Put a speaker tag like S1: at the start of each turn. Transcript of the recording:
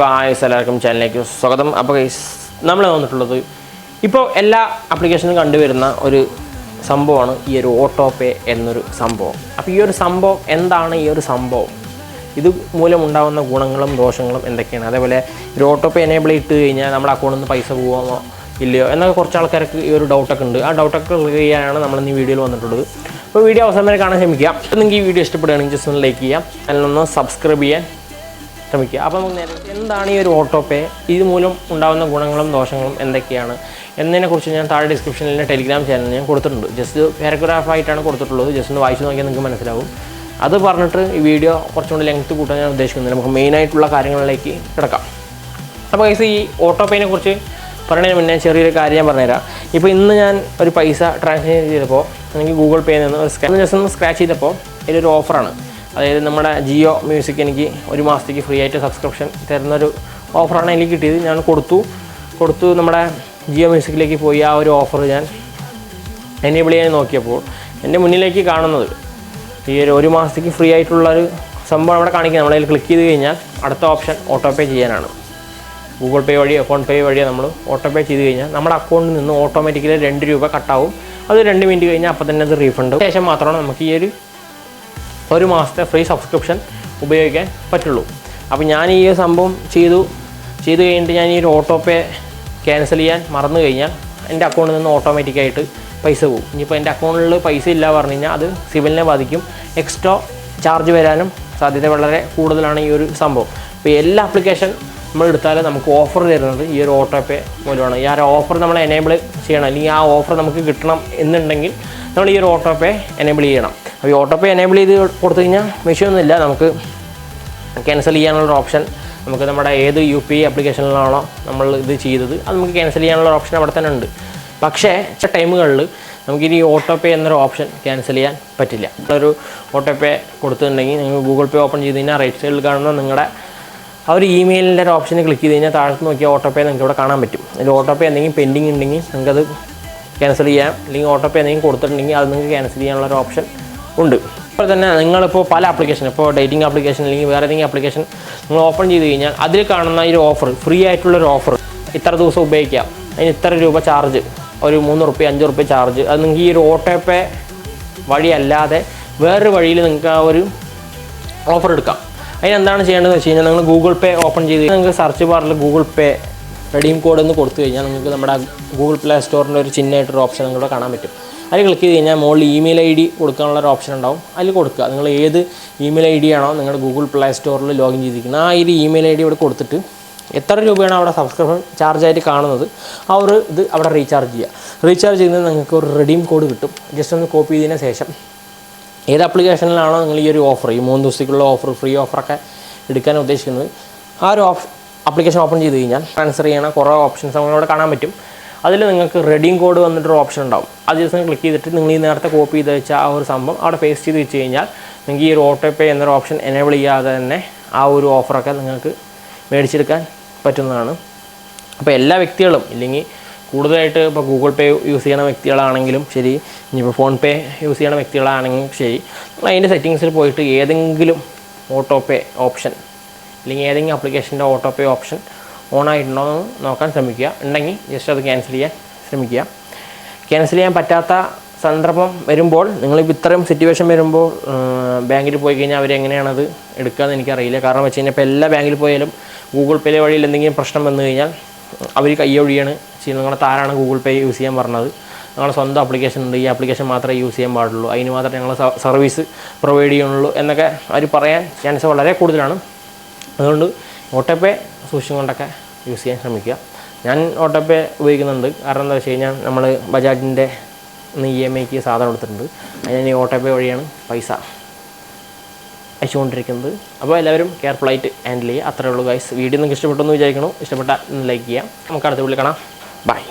S1: Guys എല്ലാവർക്കും ചാനലിലേക്ക് സ്വാഗതം. അപ്പോൾ ഗൈസ് നമ്മൾ വന്നിട്ടുള്ളത് ഇപ്പോൾ എല്ലാ ആപ്ലിക്കേഷനും കണ്ടുവരുന്ന ഒരു സംഭവമാണ് ഈ ഒരു ഓട്ടോ പേ എന്നൊരു സംഭവം. അപ്പോൾ ഈ ഒരു സംഭവം എന്താണ് ഈ ഒരു സംഭവം? ഇത് മൂലം ഉണ്ടാകുന്ന ഗുണങ്ങളും ദോഷങ്ങളും എന്തൊക്കെയാണ്? അതേപോലെ ഒരു ഓട്ടോ പേ എനേബിൾ ഇട്ട് കഴിഞ്ഞാൽ നമ്മുടെ അക്കൗണ്ടിൽ നിന്ന് പൈസ പോകുമോ ഇല്ലയോ എന്നൊക്കെ കുറച്ച് ആൾക്കാർക്ക് ഈ ഒരു ഡൗട്ടൊക്കെ ഉണ്ട്. ആ ഡൗട്ടൊക്കെ ക്ലിയർ ചെയ്യാനാണ് നമ്മൾ ഈ വീഡിയോയിൽ വന്നിട്ടുള്ളത്. അപ്പോൾ വീഡിയോ അവസാനം വരെ കാണാൻ ശ്രമിക്കുക. നിങ്ങൾക്ക് ഈ വീഡിയോ ഇഷ്ടപ്പെടുകയാണെങ്കിൽ ജസ്റ്റ് ഒന്ന് ലൈക്ക് ചെയ്യാം അതിനൊന്ന് സബ്സ്ക്രൈബ് ചെയ്യാൻ ശ്രമിക്കുക. അപ്പോൾ നമുക്ക് നേരെ എന്താണ് ഈ ഒരു ഓട്ടോ പേ ഇത് മൂലം ഉണ്ടാകുന്ന ഗുണങ്ങളും ദോഷങ്ങളും എന്തൊക്കെയാണ്? എന്നതിനെക്കുറിച്ച് ഞാൻ താഴെ ഡിസ്ക്രിപ്ഷനിൽ ടെലിഗ്രാം ചാനൽ ഞാൻ കൊടുത്തിട്ടുണ്ട്. ജസ്റ്റ് പാരഗ്രാഫായിട്ടാണ് കൊടുത്തിട്ടുള്ളത്. ജസ്റ്റ് ഒന്ന് വായിച്ച് നോക്കിയാൽ നിങ്ങൾക്ക് മനസ്സിലാവും. അത് പറഞ്ഞിട്ട് ഈ വീഡിയോ കുറച്ചും കൂടി ലെങ്ത് കൂട്ടാൻ ഞാൻ ഉദ്ദേശിക്കുന്നില്ല. നമുക്ക് മെയിനായിട്ടുള്ള കാര്യങ്ങളിലേക്ക് കിടക്കാം. അപ്പോൾ ഗൈസ് ഈ ഓട്ടോ പേനെ കുറിച്ച് പറയുന്നതിന് മുന്നേ ചെറിയൊരു കാര്യം ഞാൻ പറഞ്ഞുതരാം. ഇപ്പോൾ ഇന്ന് ഞാൻ ഒരു പൈസ ട്രാൻസ്ഫർ ചെയ്തപ്പോൾ അല്ലെങ്കിൽ ഗൂഗിൾ പേയിൽ നിന്ന് ഒരു സ്കാൻ ജസ്റ്റ് ഒന്ന് സ്ക്രാച്ച് ചെയ്തപ്പോൾ ഇതിലൊരു ഓഫറാണ് അതായത് നമ്മുടെ ജിയോ മ്യൂസിക് എനിക്ക് ഒരു മാസത്തേക്ക് ഫ്രീ ആയിട്ട് സബ്സ്ക്രിപ്ഷൻ തരുന്നൊരു ഓഫറാണ് എനിക്ക് കിട്ടിയത്. ഞാൻ കൊടുത്തു. കൊടുത്തു നമ്മുടെ ജിയോ മ്യൂസിക്കിലേക്ക് പോയി ആ ഒരു ഓഫർ ഞാൻ എനേബിൾ ചെയ്യാൻ നോക്കിയപ്പോൾ എന്റെ മുന്നിലേക്ക് കാണുന്നത് ഈ ഒരു ഒരു മാസത്തേക്ക് ഫ്രീ ആയിട്ടുള്ളൊരു സംഭവം അവിടെ കാണിക്കുക നമ്മളതിൽ ക്ലിക്ക് ചെയ്ത് കഴിഞ്ഞാൽ അടുത്ത ഓപ്ഷൻ ഓട്ടോ പേ ചെയ്യാനാണ്. ഗൂഗിൾ പേ വഴിയോ ഫോൺ പേ വഴിയോ നമ്മൾ ഓട്ടോ പേ ചെയ്ത് കഴിഞ്ഞാൽ നമ്മുടെ അക്കൗണ്ടിൽ നിന്ന് ഓട്ടോമാറ്റിക്കലി രണ്ട് രൂപ കട്ടാവും അത് രണ്ട് മിനിറ്റ് കഴിഞ്ഞാൽ അപ്പോൾ തന്നെ അത് റീഫണ്ട് ശേഷം മാത്രമാണ് നമുക്ക് ഈ ഒരു ഒരു മാസത്തെ ഫ്രീ സബ്സ്ക്രിപ്ഷൻ ഉപയോഗിക്കാൻ പറ്റുള്ളൂ. അപ്പോൾ ഞാൻ ഈ സംഭവം ചെയ്തു. ചെയ്തു കഴിഞ്ഞിട്ട് ഞാൻ ഈ ഒരു ഓട്ടോ പേ ക്യാൻസൽ ചെയ്യാൻ മറന്നു കഴിഞ്ഞാൽ എന്റെ അക്കൗണ്ടിൽ നിന്ന് ഓട്ടോമാറ്റിക്കായിട്ട് പൈസ പോകും. ഇനിയിപ്പോൾ എന്റെ അക്കൗണ്ടിൽ പൈസ ഇല്ല പറഞ്ഞു കഴിഞ്ഞാൽ അത് സിവിലിനെ ബാധിക്കും. എക്സ്ട്രാ ചാർജ് വരാനും സാധ്യത വളരെ കൂടുതലാണ് ഈ ഒരു സംഭവം. അപ്പോൾ എല്ലാ ആപ്ലിക്കേഷൻ നമ്മൾ എടുത്താൽ നമുക്ക് ഓഫർ തരുന്നത് ഈ ഒരു ഓട്ടോ പേ മൂലമാണ്. ഈ ആ ഓഫർ നമ്മൾ എനേബിൾ ചെയ്യണം. അല്ലെങ്കിൽ ആ ഓഫർ നമുക്ക് കിട്ടണം എന്നുണ്ടെങ്കിൽ നമ്മൾ ഈ ഒരു ഓട്ടോ പേ എനേബിൾ ചെയ്യണം. അപ്പോൾ ഈ ഓട്ടോ പേ എനേബിൾ ചെയ്ത് കൊടുത്തു കഴിഞ്ഞാൽ വിഷയമൊന്നുമില്ല നമുക്ക് ക്യാൻസൽ ചെയ്യാനുള്ള ഓപ്ഷൻ നമുക്ക് നമ്മുടെ ഏത് യു പി ഐ ആപ്ലിക്കേഷനിലാണോ നമ്മൾ ഇത് ചെയ്തത് അത് നമുക്ക് ക്യാൻസൽ ചെയ്യാനുള്ള ഓപ്ഷൻ അവിടെ തന്നെ ഉണ്ട്. പക്ഷേ ചില ടൈമുകളിൽ നമുക്കിനി ഓട്ടോ പേ എന്നൊരു ഓപ്ഷൻ ക്യാൻസൽ ചെയ്യാൻ പറ്റില്ല. ഒരു ഓട്ടോ പേ കൊടുത്തിട്ടുണ്ടെങ്കിൽ നിങ്ങൾ ഗൂഗിൾ പേ ഓപ്പൺ ചെയ്ത് കഴിഞ്ഞാൽ റൈറ്റ് സൈഡിൽ കാണുന്ന നിങ്ങളുടെ ആ ഒരു ഇമെയിലിന്റെ ഒരു ഓപ്ഷന് ക്ലിക്ക് ചെയ്ത് കഴിഞ്ഞാൽ താഴത്ത് നോക്കിയാൽ ഓട്ടോ പേ നിങ്ങൾക്ക് ഇവിടെ കാണാൻ പറ്റും. അതിൽ ഓട്ടോ പേ എന്തെങ്കിലും പെൻഡിങ് ഉണ്ടെങ്കിൽ നിങ്ങൾക്കത് ക്യാൻസൽ ചെയ്യാം. അല്ലെങ്കിൽ ഓട്ടോ പേ എന്തെങ്കിലും കൊടുത്തിട്ടുണ്ടെങ്കിൽ അത് നിങ്ങൾക്ക് ക്യാൻസൽ ചെയ്യാനുള്ള ഒരു ഓപ്ഷൻ ഉണ്ട്. അപ്പോൾ തന്നെ നിങ്ങളിപ്പോൾ പല ആപ്ലിക്കേഷൻ ഇപ്പോൾ ഡേറ്റിംഗ് ആപ്ലിക്കേഷൻ അല്ലെങ്കിൽ വേറെ ഏതെങ്കിലും ആപ്ലിക്കേഷൻ നിങ്ങൾ ഓപ്പൺ ചെയ്ത് കഴിഞ്ഞാൽ അതിൽ കാണുന്ന ഒരു ഓഫർ ഫ്രീ ആയിട്ടുള്ളൊരു ഓഫർ ഇത്ര ദിവസം ഉപയോഗിക്കാം അതിന് ഇത്ര രൂപ ചാർജ് ഒരു മൂന്ന് റുപ്യ അഞ്ച് റുപ്യ ചാർജ് അത് നിങ്ങൾക്ക് ഈ ഒരു ഓട്ടോ പേ വഴിയല്ലാതെ വേറൊരു വഴിയിൽ നിങ്ങൾക്ക് ആ ഒരു ഓഫർ എടുക്കാം. അതിന് എന്താണ് ചെയ്യേണ്ടതെന്ന് വെച്ച് കഴിഞ്ഞാൽ നിങ്ങൾ ഗൂഗിൾ പേ ഓപ്പൺ ചെയ്ത് നിങ്ങൾക്ക് സെർച്ച് ബാറിൽ ഗൂഗിൾ പേ റെഡീം കോഡ് എന്ന് കൊടുത്തു കഴിഞ്ഞാൽ നിങ്ങൾക്ക് നമ്മുടെ ഗൂഗിൾ പ്ലേ സ്റ്റോറിന്റെ ഒരു ചിഹ്നമായിട്ടൊരു ഓപ്ഷൻ നിങ്ങളുടെ കാണാൻ പറ്റും. അതിൽ ക്ലിക്ക് ചെയ്ത് കഴിഞ്ഞാൽ മുകളിൽ ഇമെയിൽ ഐ ഡി കൊടുക്കാനുള്ള ഒരു ഓപ്ഷൻ ഉണ്ടാവും. അതിൽ കൊടുക്കുക. നിങ്ങൾ ഏത് ഇമെയിൽ ഐ ഡി ആണോ നിങ്ങളുടെ ഗൂഗിൾ പ്ലേ സ്റ്റോറിൽ ലോഗിൻ ചെയ്തിരിക്കുന്നത് ആ ഒരു ഇമെയിൽ ഐ ഡി ഇവിടെ കൊടുത്തിട്ട് എത്ര രൂപയാണ് അവിടെ സബ്സ്ക്രിപ്ഷൻ ചാർജായിട്ട് കാണുന്നത് ആ ഒരു ഇത് അവിടെ റീചാർജ് ചെയ്യുക. റീചാർജ് ചെയ്യുന്നത് നിങ്ങൾക്ക് ഒരു റെഡീം കോഡ് കിട്ടും. ജസ്റ്റ് ഒന്ന് കോപ്പി ചെയ്തതിന് ശേഷം ഏത് ആപ്ലിക്കേഷനിലാണോ നിങ്ങൾ ഈ ഒരു ഓഫർ ഈ മൂന്ന് ദിവസത്തേക്കുള്ള ഓഫർ ഫ്രീ ഓഫറൊക്കെ എടുക്കാൻ ഉദ്ദേശിക്കുന്നത് ആ ഒരു ഓപ്ഷൻ ആപ്ലിക്കേഷൻ ഓപ്പൺ ചെയ്ത് കഴിഞ്ഞാൽ ട്രാൻസ്ഫർ ചെയ്യണ കുറേ ഓപ്ഷൻസ് നമ്മളിവിടെ കാണാൻ പറ്റും. അതിൽ നിങ്ങൾക്ക് റെഡിങ് കോഡ് വന്നിട്ടൊരു ഓപ്ഷൻ ഉണ്ടാവും. അത് ജസ്റ്റ് ക്ലിക്ക് ചെയ്തിട്ട് നിങ്ങൾ ഈ നേരത്തെ കോപ്പി ചെയ്ത് വെച്ച ആ ഒരു സംഭവം അവിടെ പേസ്റ്റ് ചെയ്ത് വെച്ച് കഴിഞ്ഞാൽ നിങ്ങൾക്ക് ഈ ഒരു ഓട്ടോ പേ എന്നൊരു ഓപ്ഷൻ എനേബിൾ ചെയ്യാതെ തന്നെ ആ ഒരു ഓഫറൊക്കെ നിങ്ങൾക്ക് മേടിച്ചെടുക്കാൻ പറ്റുന്നതാണ്. അപ്പോൾ എല്ലാ വ്യക്തികളും ഇല്ലെങ്കിൽ കൂടുതലായിട്ട് ഇപ്പോൾ ഗൂഗിൾ പേ യൂസ് ചെയ്യണ വ്യക്തികളാണെങ്കിലും ശരി ഇനിയിപ്പോൾ ഫോൺ പേ യൂസ് ചെയ്യണ വ്യക്തികളാണെങ്കിലും ശരി നിങ്ങൾ അതിന്റെ സെറ്റിങ്സിൽ പോയിട്ട് ഏതെങ്കിലും ഓട്ടോ പേ ഓപ്ഷൻ അല്ലെങ്കിൽ ഏതെങ്കിലും ആപ്ലിക്കേഷന്റെ ഓട്ടോ പേ ഓപ്ഷൻ ഓൺ ആയിട്ടുണ്ടോ എന്ന് നോക്കാൻ ശ്രമിക്കുക. ഉണ്ടെങ്കിൽ ജസ്റ്റ് അത് ക്യാൻസൽ ചെയ്യാൻ ശ്രമിക്കുക. ക്യാൻസൽ ചെയ്യാൻ പറ്റാത്ത സന്ദർഭം വരുമ്പോൾ നിങ്ങളിപ്പോൾ ഇത്രയും സിറ്റുവേഷൻ വരുമ്പോൾ ബാങ്കിൽ പോയി കഴിഞ്ഞാൽ അവരെങ്ങനെയാണത് എടുക്കുക എടുക്കുകയെന്ന് എനിക്കറിയില്ല. കാരണം വെച്ച് കഴിഞ്ഞാൽ ഇപ്പോൾ എല്ലാ ബാങ്കിൽ പോയാലും ഗൂഗിൾ പേ വഴിയിൽ എന്തെങ്കിലും പ്രശ്നം വന്നു കഴിഞ്ഞാൽ അവർ കൈയൊഴിയാണ് ചെയ്യുന്നത്. നിങ്ങളുടെ താരാണ് ഗൂഗിൾ പേ യൂസ് ചെയ്യാൻ പറഞ്ഞത്. ഞങ്ങളുടെ സ്വന്തം ആപ്ലിക്കേഷൻ ഉണ്ട്. ഈ ആപ്ലിക്കേഷൻ മാത്രമേ യൂസ് ചെയ്യാൻ പാടുള്ളൂ. അതിന് മാത്രമേ ഞങ്ങൾ സർവീസ് പ്രൊവൈഡ് ചെയ്യുന്നുള്ളൂ എന്നൊക്കെ അവർ പറയാൻ ചാൻസ് വളരെ കൂടുതലാണ്. അതുകൊണ്ട് ഓട്ടോ പേ സൂക്ഷിച്ചും കൊണ്ടൊക്കെ യൂസ് ചെയ്യാൻ ശ്രമിക്കുക. ഞാൻ ഓട്ടോ പേ ഉപയോഗിക്കുന്നുണ്ട്. കാരണം എന്താ വെച്ച് കഴിഞ്ഞാൽ നമ്മൾ ബജാജിന്റെ ഇ എം ഐക്ക് സാധനം എടുത്തിട്ടുണ്ട് അതിന് ഓട്ടോ പേ വഴിയാണ് പൈസ അയച്ചുകൊണ്ടിരിക്കുന്നത്. അപ്പോൾ എല്ലാവരും കെയർഫുള്ളായിട്ട് ഹാൻഡിൽ ചെയ്യുക. അത്രയേ ഉള്ളൂ ഗൈസ് വീഡിയോ നിങ്ങൾക്ക് ഇഷ്ടപ്പെട്ടെന്ന് വിചാരിക്കണോ ഇഷ്ടപ്പെട്ടാൽ ലൈക്ക് ചെയ്യാം നമുക്ക് അടുത്ത വീട്ടിൽ കാണാം. ബൈ